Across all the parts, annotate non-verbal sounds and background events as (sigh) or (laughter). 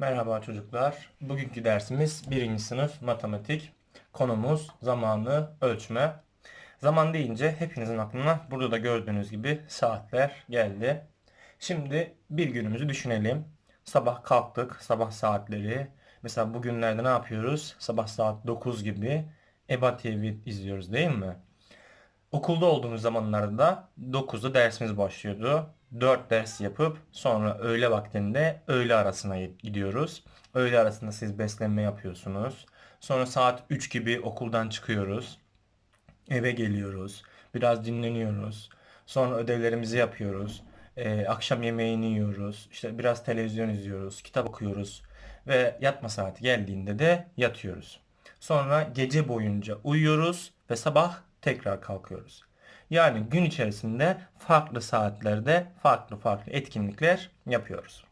Merhaba çocuklar. Bugünkü dersimiz 1. sınıf matematik. Konumuz zamanı ölçme. Zaman deyince hepinizin aklına burada da gördüğünüz gibi saatler geldi. Şimdi bir günümüzü düşünelim. Sabah kalktık, sabah saatleri. Mesela bugünlerde ne yapıyoruz? Sabah saat 9 gibi EBA TV izliyoruz değil mi? Okulda olduğumuz zamanlarda 9'da dersimiz başlıyordu. 4 ders yapıp sonra öğle vaktinde öğle arasına gidiyoruz. Öğle arasında siz beslenme yapıyorsunuz. Sonra saat 3 gibi okuldan çıkıyoruz. Eve geliyoruz. Biraz dinleniyoruz. Sonra ödevlerimizi yapıyoruz. Ee, akşam yemeğini yiyoruz. İşte biraz televizyon izliyoruz. Kitap okuyoruz. Ve yatma saati geldiğinde de yatıyoruz. Sonra gece boyunca uyuyoruz ve sabah tekrar kalkıyoruz. Yani gün içerisinde farklı saatlerde farklı farklı etkinlikler yapıyoruz.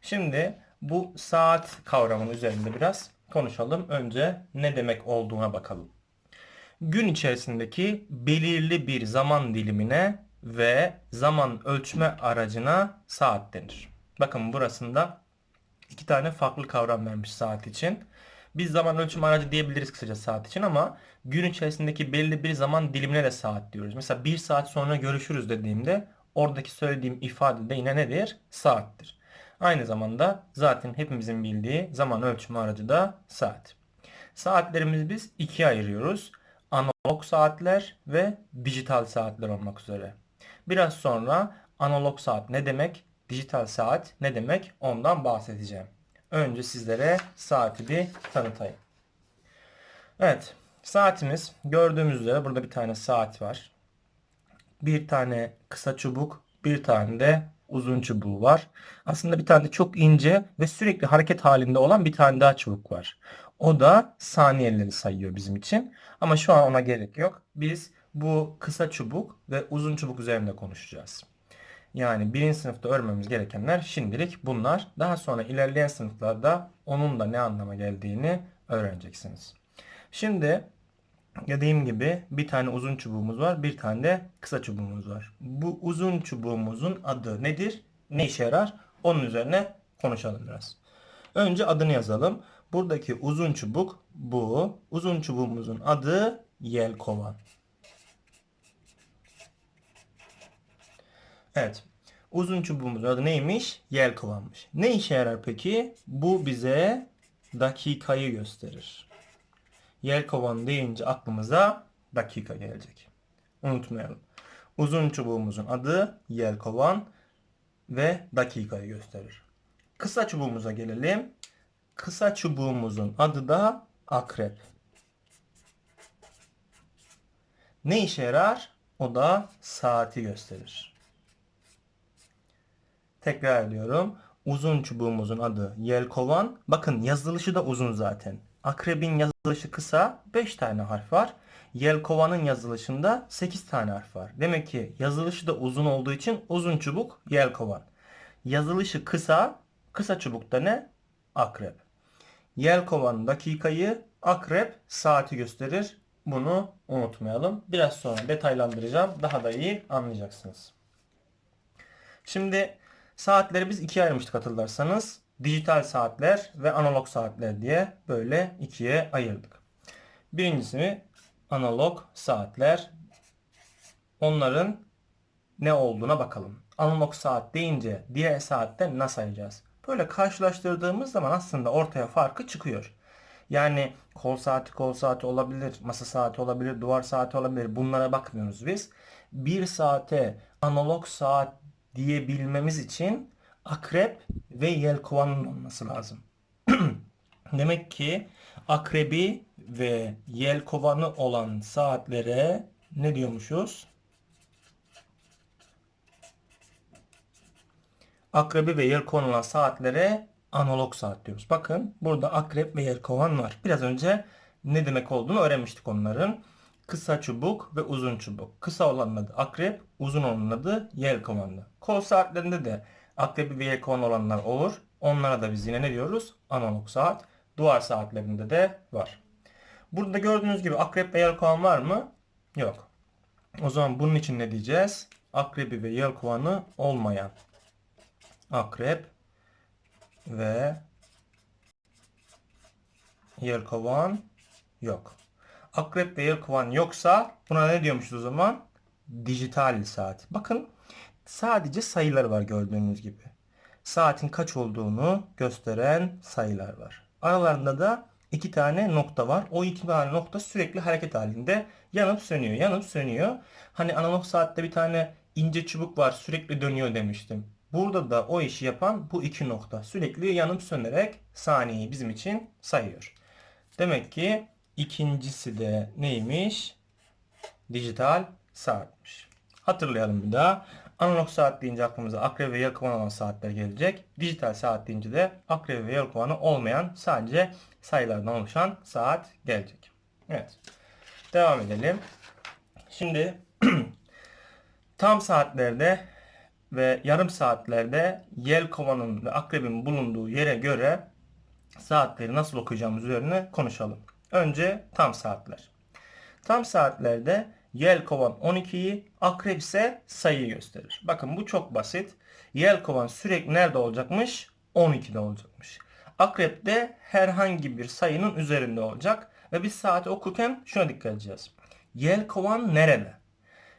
Şimdi bu saat kavramının üzerinde biraz konuşalım. Önce ne demek olduğuna bakalım. Gün içerisindeki belirli bir zaman dilimine ve zaman ölçme aracına saat denir. Bakın burasında iki tane farklı kavram vermiş saat için. Biz zaman ölçüm aracı diyebiliriz kısaca saat için ama gün içerisindeki belli bir zaman dilimine de saat diyoruz. Mesela bir saat sonra görüşürüz dediğimde oradaki söylediğim ifade de yine nedir? Saattir. Aynı zamanda zaten hepimizin bildiği zaman ölçümü aracı da saat. Saatlerimizi biz ikiye ayırıyoruz. Analog saatler ve dijital saatler olmak üzere. Biraz sonra analog saat ne demek, dijital saat ne demek ondan bahsedeceğim. Önce sizlere saati bir tanıtayım. Evet, saatimiz gördüğümüz üzere burada bir tane saat var. Bir tane kısa çubuk, bir tane de uzun çubuğu var. Aslında bir tane de çok ince ve sürekli hareket halinde olan bir tane daha çubuk var. O da saniyeleri sayıyor bizim için. Ama şu an ona gerek yok. Biz bu kısa çubuk ve uzun çubuk üzerinde konuşacağız. Yani birinci sınıfta öğrenmemiz gerekenler şimdilik bunlar. Daha sonra ilerleyen sınıflarda onun da ne anlama geldiğini öğreneceksiniz. Şimdi dediğim gibi bir tane uzun çubuğumuz var, bir tane de kısa çubuğumuz var. Bu uzun çubuğumuzun adı nedir? Ne işe yarar? Onun üzerine konuşalım biraz. Önce adını yazalım. Buradaki uzun çubuk bu. Uzun çubuğumuzun adı yelkovan. Evet. Uzun çubuğumuzun adı neymiş? Yelkovanmış. Ne işe yarar peki? Bu bize dakikayı gösterir. Yelkovan deyince aklımıza dakika gelecek. Unutmayalım. Uzun çubuğumuzun adı yelkovan ve dakikayı gösterir. Kısa çubuğumuza gelelim. Kısa çubuğumuzun adı da akrep. Ne işe yarar? O da saati gösterir. Tekrar ediyorum. Uzun çubuğumuzun adı yelkovan. Bakın yazılışı da uzun zaten. Akrebin yazılışı kısa 5 tane harf var. Yelkovanın yazılışında 8 tane harf var. Demek ki yazılışı da uzun olduğu için uzun çubuk yelkovan. Yazılışı kısa, kısa çubukta ne? Akrep. Yelkovan dakikayı, akrep saati gösterir. Bunu unutmayalım. Biraz sonra detaylandıracağım. Daha da iyi anlayacaksınız. Şimdi saatleri biz ikiye ayırmıştık hatırlarsanız. Dijital saatler ve analog saatler diye böyle ikiye ayırdık. Birincisi analog saatler. Onların ne olduğuna bakalım. Analog saat deyince diğer saatte nasıl sayacağız? Böyle karşılaştırdığımız zaman aslında ortaya farkı çıkıyor. Yani kol saati kol saati olabilir, masa saati olabilir, duvar saati olabilir. Bunlara bakmıyoruz biz. Bir saate analog saat diyebilmemiz için akrep ve yelkovanın olması lazım. (clears throat) Demek ki akrebi ve yelkovanı olan saatlere ne diyormuşuz? Akrebi ve yelkovan olan saatlere analog saat diyoruz. Bakın burada akrep ve yelkovan var. Biraz önce ne demek olduğunu öğrenmiştik onların. Kısa çubuk ve uzun çubuk. Kısa olanın adı akrep, uzun olanın adı yelkovanlı. Kol saatlerinde de akrebi ve yelkovan olanlar olur. Onlara da biz yine ne diyoruz? Analog saat. Duvar saatlerinde de var. Burada gördüğünüz gibi akrep ve yelkovan var mı? Yok. O zaman bunun için ne diyeceğiz? Akrebi ve yelkovanı olmayan akrep ve yelkovan yok. Akrep ve yelkovan yoksa buna ne diyormuşuz o zaman? Dijital saat. Bakın sadece sayılar var gördüğünüz gibi. Saatin kaç olduğunu gösteren sayılar var. Aralarında da iki tane nokta var. O iki tane nokta sürekli hareket halinde yanıp sönüyor, yanıp sönüyor. Hani analog saatte bir tane ince çubuk var sürekli dönüyor demiştim. Burada da o işi yapan bu iki nokta sürekli yanıp sönerek saniyeyi bizim için sayıyor. Demek ki ikincisi de neymiş? Dijital saatmiş. Hatırlayalım bir daha. Analog saat deyince aklımıza akrep ve yelkovan olan saatler gelecek. Dijital saat deyince de akrep ve yelkovanı olmayan sadece sayılardan oluşan saat gelecek. Evet. Devam edelim. Şimdi (clears throat) tam saatlerde ve yarım saatlerde yelkovanın ve akrebin bulunduğu yere göre saatleri nasıl okuyacağımız üzerine konuşalım. Önce tam saatler. Tam saatlerde yelkovan 12'yi, akrep ise sayıyı gösterir. Bakın bu çok basit. Yelkovan sürekli nerede olacakmış? 12'de olacakmış. Akrep de herhangi bir sayının üzerinde olacak. Ve biz saati okurken şuna dikkat edeceğiz. Yelkovan nerede?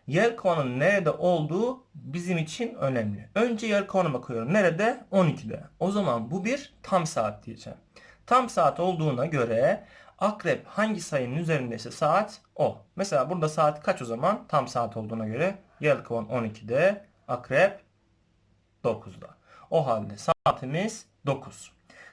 Yelkovanın nerede olduğu bizim için önemli. Önce yelkovana bakıyorum. Nerede? 12'de. O zaman bu bir tam saat diyeceğim. Tam saat olduğuna göre akrep hangi sayının üzerindeyse saat o. Mesela burada saat kaç o zaman? Tam saat olduğuna göre yelkovan 12'de, akrep 9'da. O halde saatimiz 9.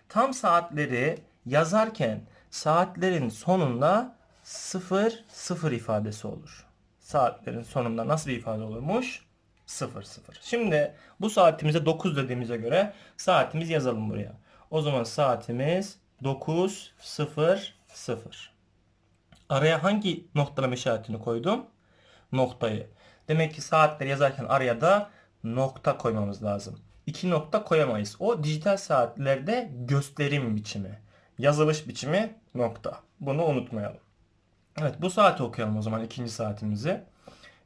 Tam saatleri yazarken saatlerin sonunda 0 0 ifadesi olur. Saatlerin sonunda nasıl bir ifade olurmuş? 0 0. Şimdi bu saatimize 9 dediğimize göre saatimiz yazalım buraya. O zaman saatimiz 9 0 0. Araya hangi noktalama işaretini koydum? Noktayı. Demek ki saatleri yazarken araya da nokta koymamız lazım. İki nokta koyamayız. O dijital saatlerde gösterim biçimi. Yazılış biçimi nokta. Bunu unutmayalım. Evet bu saati okuyalım o zaman ikinci saatimizi.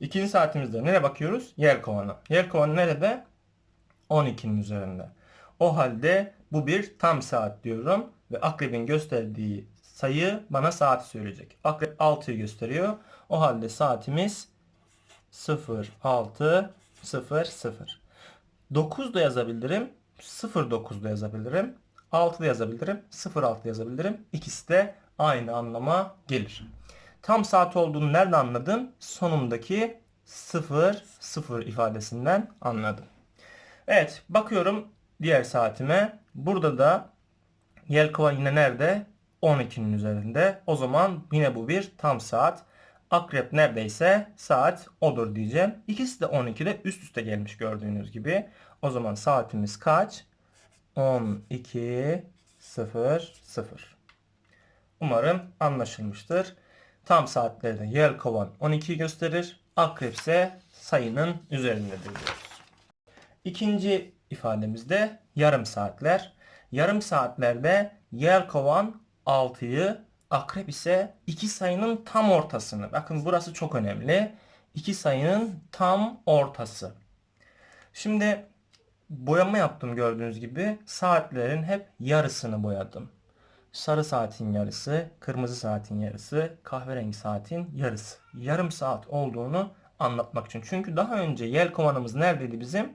İkinci saatimizde nereye bakıyoruz? Yelkovana. Yelkovan nerede? 12'nin üzerinde. O halde bu bir tam saat diyorum ve akrebin gösterdiği sayı bana saati söyleyecek. Akrep 6'yı gösteriyor. O halde saatimiz 0600. 9 da yazabilirim. 09 da yazabilirim. 6 da yazabilirim. 06 yazabilirim. İkisi de aynı anlama gelir. Tam saat olduğunu nerede anladım? Sonundaki 0 0 ifadesinden anladım. Evet bakıyorum diğer saatime. Burada da Yelkova yine nerede? 12'nin üzerinde. O zaman yine bu bir tam saat. Akrep neredeyse saat odur diyeceğim. İkisi de 12'de üst üste gelmiş gördüğünüz gibi. O zaman saatimiz kaç? 12 0 0. Umarım anlaşılmıştır. Tam saatlerde yelkovan 12'yi gösterir. Akrep ise sayının üzerindedir diyoruz. İkinci ifademizde yarım saatler. Yarım saatlerde yelkovan 6'yı, akrep ise iki sayının tam ortasını. Bakın burası çok önemli. İki sayının tam ortası. Şimdi boyama yaptım gördüğünüz gibi. Saatlerin hep yarısını boyadım. Sarı saatin yarısı, kırmızı saatin yarısı, kahverengi saatin yarısı. Yarım saat olduğunu anlatmak için. Çünkü daha önce yel kovanımız neredeydi bizim?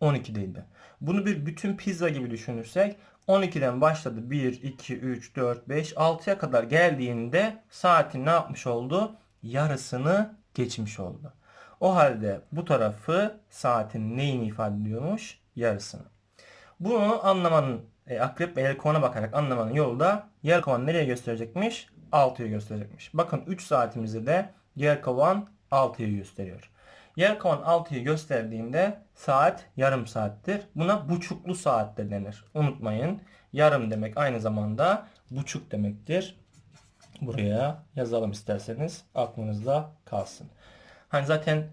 12'deydi. Bunu bir bütün pizza gibi düşünürsek 12'den başladı. 1, 2, 3, 4, 5, 6'ya kadar geldiğinde saatin ne yapmış oldu? Yarısını geçmiş oldu. O halde bu tarafı saatin neyini ifade ediyormuş? Yarısını. Bunu anlamanın e, akrep ve yelkovana bakarak anlamanın yolu da yelkovan nereye gösterecekmiş? 6'yı gösterecekmiş. Bakın 3 saatimizde de yelkovan 6'yı gösteriyor. Yelkovan 6'yı gösterdiğinde saat yarım saattir. Buna buçuklu saat de denir. Unutmayın. Yarım demek aynı zamanda buçuk demektir. Buraya yazalım isterseniz aklınızda kalsın. Hani zaten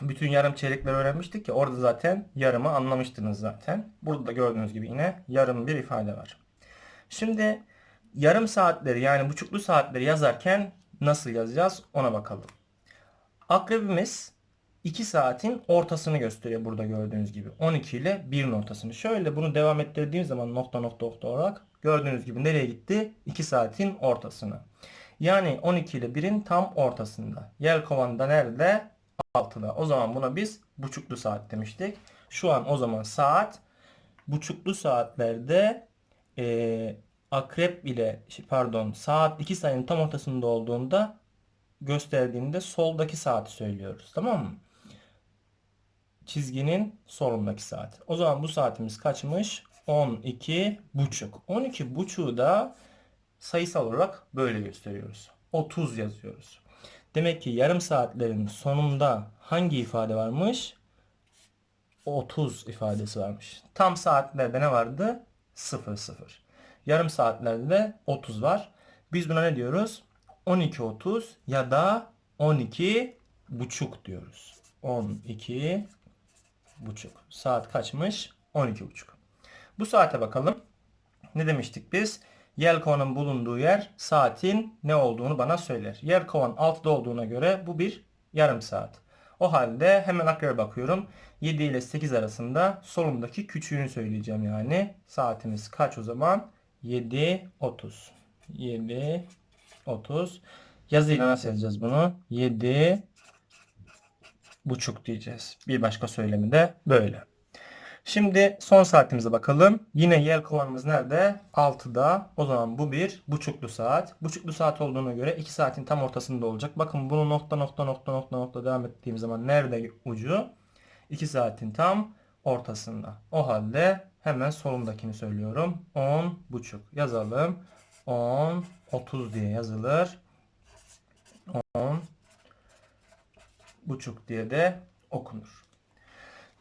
bütün yarım çeyrekleri öğrenmiştik ya orada zaten yarımı anlamıştınız zaten. Burada da gördüğünüz gibi yine yarım bir ifade var. Şimdi yarım saatleri yani buçuklu saatleri yazarken nasıl yazacağız ona bakalım. Akrebimiz 2 saatin ortasını gösteriyor burada gördüğünüz gibi. 12 ile 1'in ortasını. Şöyle bunu devam ettirdiğim zaman nokta nokta nokta olarak gördüğünüz gibi nereye gitti? 2 saatin ortasına. Yani 12 ile 1'in tam ortasında. Yelkovan da nerede? 6'da. O zaman buna biz buçuklu saat demiştik. Şu an o zaman saat buçuklu saatlerde eee, akrep ile şey, pardon saat 2 sayının tam ortasında olduğunda gösterdiğinde soldaki saati söylüyoruz. Tamam mı? Çizginin solundaki saat. O zaman bu saatimiz kaçmış? 12 buçuk. 12 buçuğu da sayısal olarak böyle gösteriyoruz. 30 yazıyoruz. Demek ki yarım saatlerin sonunda hangi ifade varmış? 30 ifadesi varmış. Tam saatlerde ne vardı? 0 0. Yarım saatlerde de 30 var. Biz buna ne diyoruz? 12.30 ya da 12 buçuk diyoruz. 12 buçuk. Saat kaçmış? 12 buçuk. Bu saate bakalım. Ne demiştik biz? Yelkovanın bulunduğu yer saatin ne olduğunu bana söyler. Yelkovan 6'da olduğuna göre bu bir yarım saat. O halde hemen akrebe bakıyorum. 7 ile 8 arasında solumdaki küçüğünü söyleyeceğim yani. Saatimiz kaç o zaman? 7.30. 7.30. Yazıyla nasıl yazacağız bunu? 7 buçuk diyeceğiz. Bir başka söylemi de böyle. Şimdi son saatimize bakalım. Yine yelkovanımız nerede? 6'da. O zaman bu bir buçuklu saat. Buçuklu saat olduğuna göre 2 saatin tam ortasında olacak. Bakın bunu nokta nokta nokta nokta nokta devam ettiğim zaman nerede ucu? 2 saatin tam ortasında. O halde hemen solumdakini söylüyorum. 10 buçuk. Yazalım. 10 30 diye yazılır. 10 buçuk diye de okunur.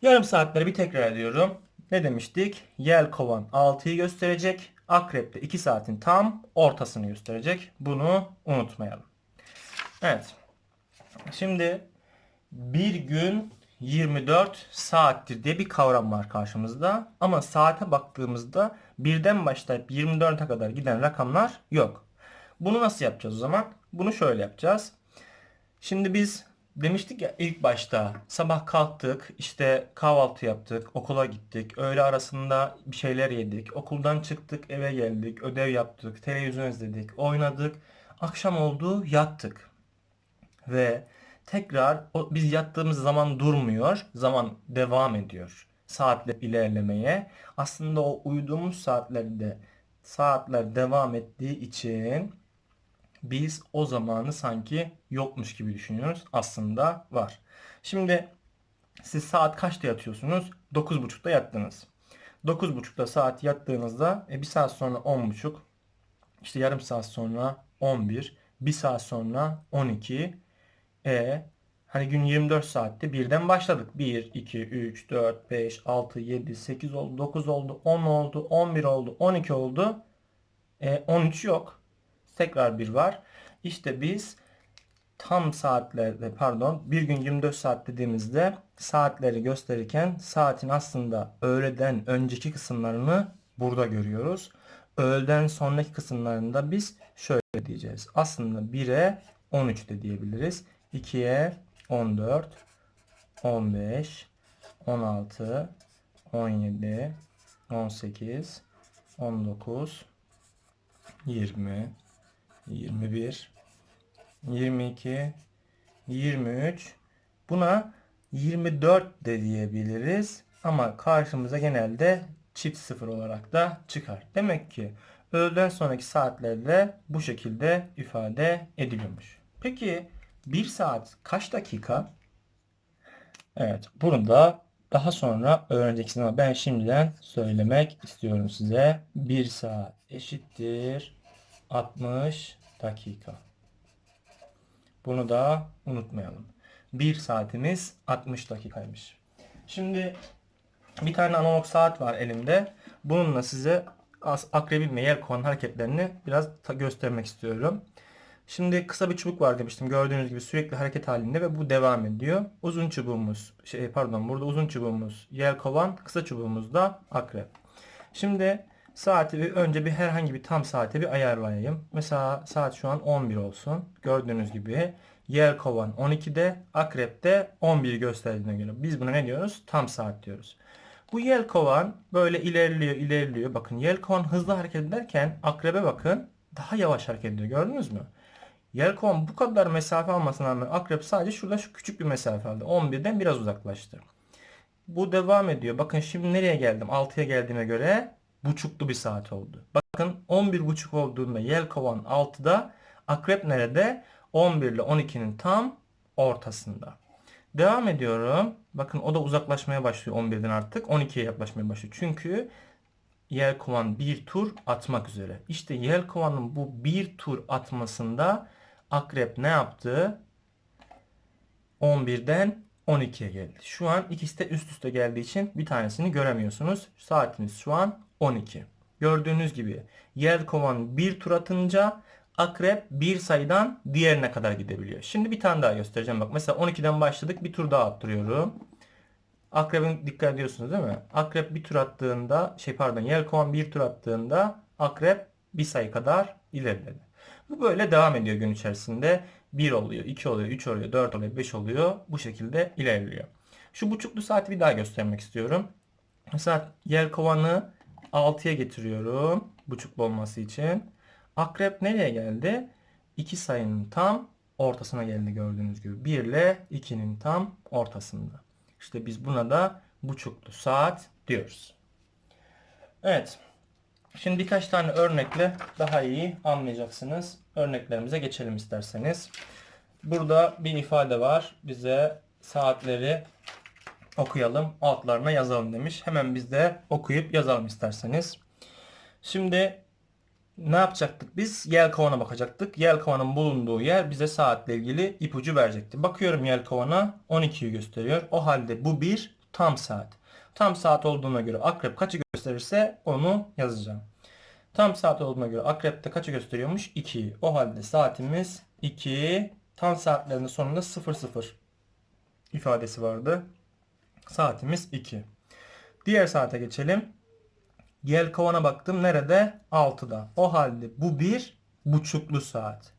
Yarım saatleri bir tekrar ediyorum. Ne demiştik? Yelkovan 6'yı gösterecek. Akrep de 2 saatin tam ortasını gösterecek. Bunu unutmayalım. Evet. Şimdi bir gün 24 saattir diye bir kavram var karşımızda. Ama saate baktığımızda birden başlayıp 24'e kadar giden rakamlar yok. Bunu nasıl yapacağız o zaman? Bunu şöyle yapacağız. Şimdi biz demiştik ya ilk başta sabah kalktık, işte kahvaltı yaptık, okula gittik, öğle arasında bir şeyler yedik, okuldan çıktık, eve geldik, ödev yaptık, televizyon izledik, oynadık, akşam oldu, yattık. Ve tekrar o, biz yattığımız zaman durmuyor, zaman devam ediyor. Saatler ilerlemeye. Aslında o uyuduğumuz saatlerde saatler devam ettiği için biz o zamanı sanki yokmuş gibi düşünüyoruz. Aslında var. Şimdi siz saat kaçta yatıyorsunuz? 9.30'da yattınız. 9.30'da saat yattığınızda e, bir saat sonra 10.30 işte yarım saat sonra 11 bir saat sonra 12 e hani gün 24 saatte birden başladık. 1, 2, 3, 4, 5, 6, 7, 8 oldu, 9 oldu, 10 oldu, 11 oldu, 12 oldu. E, 13 yok. Tekrar bir var. İşte biz tam saatlerde pardon bir gün 24 saat dediğimizde saatleri gösterirken saatin aslında öğleden önceki kısımlarını burada görüyoruz. Öğleden sonraki kısımlarında biz şöyle diyeceğiz. Aslında 1'e 13 de diyebiliriz. 2'ye 14, 15, 16, 17, 18, 19, 20, 21, 22, 23. Buna 24 de diyebiliriz. Ama karşımıza genelde çift sıfır olarak da çıkar. Demek ki öğleden sonraki saatlerde bu şekilde ifade ediliyormuş. Peki 1 saat kaç dakika? Evet bunu da daha sonra öğreneceksiniz ama ben şimdiden söylemek istiyorum size. 1 saat eşittir 60 dakika. Bunu da unutmayalım. 1 saatimiz 60 dakikaymış. Şimdi bir tane analog saat var elimde. Bununla size akrebin ve yelkovan hareketlerini biraz göstermek istiyorum. Şimdi kısa bir çubuk var demiştim. Gördüğünüz gibi sürekli hareket halinde ve bu devam ediyor. Uzun çubuğumuz, şey pardon burada uzun çubuğumuz yelkovan, kısa çubuğumuz da akrep. Şimdi saati bir önce bir herhangi bir tam saate bir ayarlayayım. Mesela saat şu an 11 olsun. Gördüğünüz gibi Yelkovan 12'de, Akrep de 11 gösterdiğine göre. Biz buna ne diyoruz? Tam saat diyoruz. Bu Yelkovan böyle ilerliyor, ilerliyor. Bakın Yelkovan hızlı hareket ederken Akrep'e bakın daha yavaş hareket ediyor. Gördünüz mü? Yelkovan bu kadar mesafe almasına rağmen Akrep sadece şurada şu küçük bir mesafe aldı. 11'den biraz uzaklaştı. Bu devam ediyor. Bakın şimdi nereye geldim? 6'ya geldiğime göre buçuklu bir saat oldu. Bakın 11.30 olduğunda Yelkovan 6'da Akrep nerede? 11 ile 12'nin tam ortasında. Devam ediyorum. Bakın o da uzaklaşmaya başlıyor 11'den artık. 12'ye yaklaşmaya başlıyor. Çünkü Yelkovan bir tur atmak üzere. İşte Yelkovan'ın bu bir tur atmasında Akrep ne yaptı? 11'den 12'ye geldi. Şu an ikisi de üst üste geldiği için bir tanesini göremiyorsunuz. Saatimiz şu an 12. Gördüğünüz gibi Yelkovan bir tur atınca Akrep bir sayıdan diğerine kadar gidebiliyor. Şimdi bir tane daha göstereceğim. Bak mesela 12'den başladık bir tur daha attırıyorum. Akrebin dikkat ediyorsunuz değil mi? Akrep bir tur attığında şey pardon Yelkovan bir tur attığında Akrep bir sayı kadar ilerledi. Bu böyle devam ediyor gün içerisinde. 1 oluyor, 2 oluyor, 3 oluyor, 4 oluyor, 5 oluyor. Bu şekilde ilerliyor. Şu buçuklu saati bir daha göstermek istiyorum. Mesela Yelkovan'ı 6'ya getiriyorum. Buçuklu olması için. Akrep nereye geldi? 2 sayının tam ortasına geldi gördüğünüz gibi. 1 ile 2'nin tam ortasında. İşte biz buna da buçuklu saat diyoruz. Evet. Şimdi birkaç tane örnekle daha iyi anlayacaksınız. Örneklerimize geçelim isterseniz. Burada bir ifade var. Bize saatleri okuyalım, altlarına yazalım demiş. Hemen biz de okuyup yazalım isterseniz. Şimdi ne yapacaktık biz? Yelkovana bakacaktık. Yelkovanın bulunduğu yer bize saatle ilgili ipucu verecekti. Bakıyorum yelkovana 12'yi gösteriyor. O halde bu bir tam saat. Tam saat olduğuna göre akrep kaçı gösterirse onu yazacağım. Tam saat olduğuna göre akrepte kaçı gösteriyormuş? 2'yi. O halde saatimiz 2. Tam saatlerinin sonunda 00 ifadesi vardı. Saatimiz 2. Diğer saate geçelim. Yelkovana baktım. Nerede? 6'da. O halde bu bir buçuklu saat.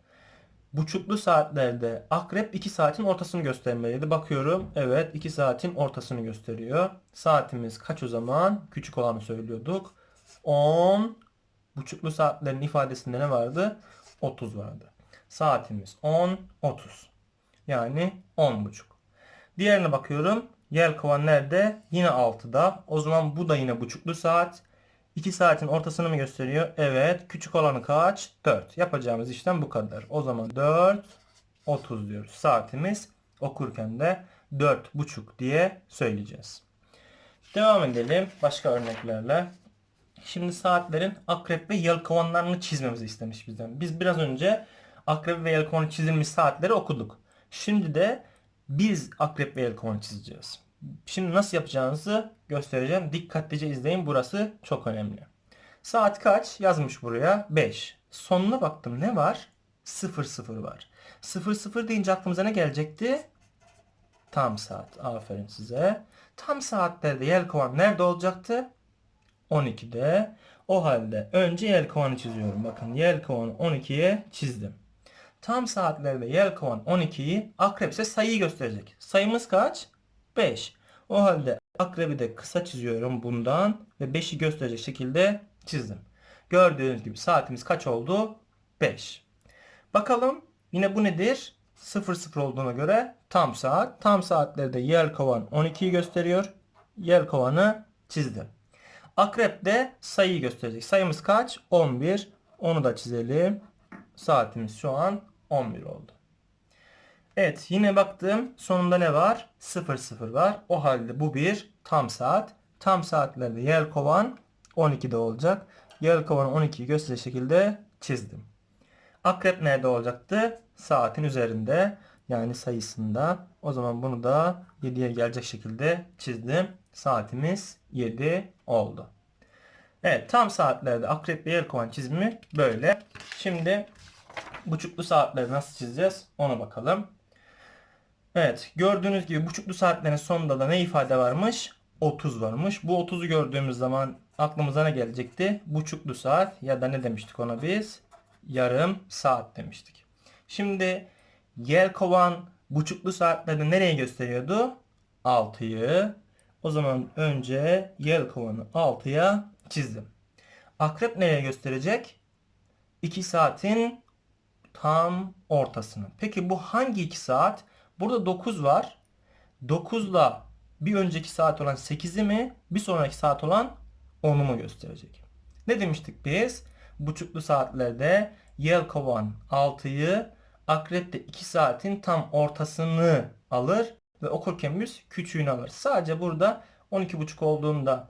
Buçuklu saatlerde akrep 2 saatin ortasını göstermeliydi. Bakıyorum. Evet 2 saatin ortasını gösteriyor. Saatimiz kaç o zaman? Küçük olanı söylüyorduk. 10 buçuklu saatlerin ifadesinde ne vardı? 30 vardı. Saatimiz 10 30. Yani 10 buçuk. Diğerine bakıyorum. Yelkovan nerede? Yine 6'da. O zaman bu da yine buçuklu saat. 2 saatin ortasını mı gösteriyor? Evet. Küçük olanı kaç? 4. Yapacağımız işlem bu kadar. O zaman 4 30 diyoruz. Saatimiz okurken de 4,5 diye söyleyeceğiz. Devam edelim başka örneklerle. Şimdi saatlerin akrep ve yelkovanlarını çizmemizi istemiş bizden. Biz biraz önce akrep ve yelkovanı çizilmiş saatleri okuduk. Şimdi de biz akrep ve yelkovanı çizeceğiz. Şimdi nasıl yapacağınızı göstereceğim. Dikkatlice izleyin. Burası çok önemli. Saat kaç? Yazmış buraya. 5. Sonuna baktım. Ne var? 00 var. 00 deyince aklımıza ne gelecekti? Tam saat. Aferin size. Tam saatlerde yelkovan nerede olacaktı? 12'de. O halde önce yelkovanı çiziyorum. Bakın yelkovanı 12'ye çizdim. Tam saatlerde yelkovan 12'yi akrep ise sayıyı gösterecek. Sayımız kaç? 5. O halde akrebi de kısa çiziyorum bundan ve 5'i gösterecek şekilde çizdim. Gördüğünüz gibi saatimiz kaç oldu? 5. Bakalım yine bu nedir? 00 olduğuna göre tam saat. Tam saatlerde yelkovan 12'yi gösteriyor. Yelkovanı çizdim. Akrep de sayıyı gösterecek. Sayımız kaç? 11. Onu da çizelim. Saatimiz şu an 11 oldu. Evet yine baktım sonunda ne var? 00 var. O halde bu bir tam saat. Tam saatlerde yelkovan 12'de olacak. Yelkovan 12'yi gösterecek şekilde çizdim. Akrep nerede olacaktı? Saatin üzerinde. Yani sayısında. O zaman bunu da 7'ye gelecek şekilde çizdim. Saatimiz 7 oldu. Evet tam saatlerde akrep ve yelkovan çizimi böyle. Şimdi buçuklu saatleri nasıl çizeceğiz ona bakalım. Evet gördüğünüz gibi buçuklu saatlerin sonunda da ne ifade varmış? 30 varmış. Bu 30'u gördüğümüz zaman aklımıza ne gelecekti? Buçuklu saat ya da ne demiştik ona biz? Yarım saat demiştik. Şimdi Yelkovan buçuklu saatlerde nereye gösteriyordu? 6'yı. O zaman önce Yelkovan'ı 6'ya çizdim. Akrep nereye gösterecek? 2 saatin tam ortasını. Peki bu hangi 2 saat? Burada 9 var. 9'la bir önceki saat olan 8'i mi, bir sonraki saat olan 10'u mu gösterecek? Ne demiştik biz? Buçuklu saatlerde Yelkovan 6'yı, Akrep de 2 saatin tam ortasını alır ve okurken biz küçüğünü alır. Sadece burada 12.30 olduğunda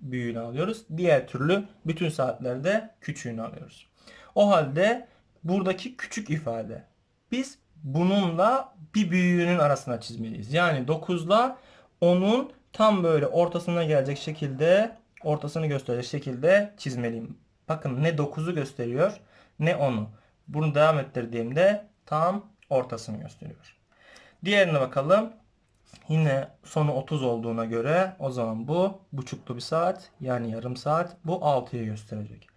büyüğünü alıyoruz. Diğer türlü bütün saatlerde küçüğünü alıyoruz. O halde buradaki küçük ifade biz bununla bir büyüğünün arasına çizmeliyiz. Yani 9 ile 10'un tam böyle ortasına gelecek şekilde ortasını gösterecek şekilde çizmeliyim. Bakın ne 9'u gösteriyor ne 10'u. Bunu devam ettirdiğimde tam ortasını gösteriyor. Diğerine bakalım. Yine sonu 30 olduğuna göre o zaman bu buçuklu bir saat yani yarım saat bu 6'yı gösterecek.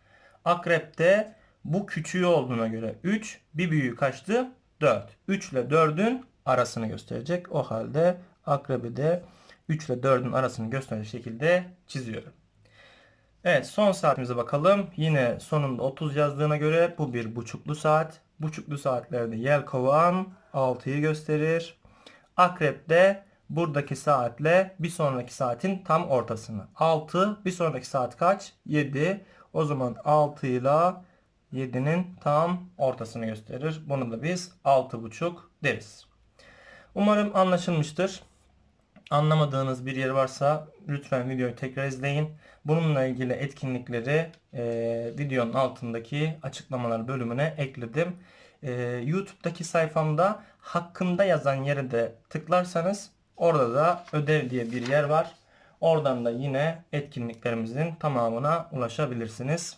Akrep'te bu küçüğü olduğuna göre 3 bir büyüğü kaçtı? 4. 3 ile 4'ün arasını gösterecek. O halde akrebi de 3 ile 4'ün arasını gösterecek şekilde çiziyorum. Evet son saatimize bakalım. Yine sonunda 30 yazdığına göre bu bir buçuklu saat. Buçuklu saatlerde yelkovan 6'yı gösterir. Akrep de buradaki saatle bir sonraki saatin tam ortasını. 6 bir sonraki saat kaç? 7. O zaman 6 ile 7'nin tam ortasını gösterir. Bunu da biz 6,5 deriz. Umarım anlaşılmıştır. Anlamadığınız bir yer varsa lütfen videoyu tekrar izleyin. Bununla ilgili etkinlikleri e, videonun altındaki açıklamalar bölümüne ekledim. E, YouTube'daki sayfamda hakkında yazan yere de tıklarsanız orada da ödev diye bir yer var. Oradan da yine etkinliklerimizin tamamına ulaşabilirsiniz.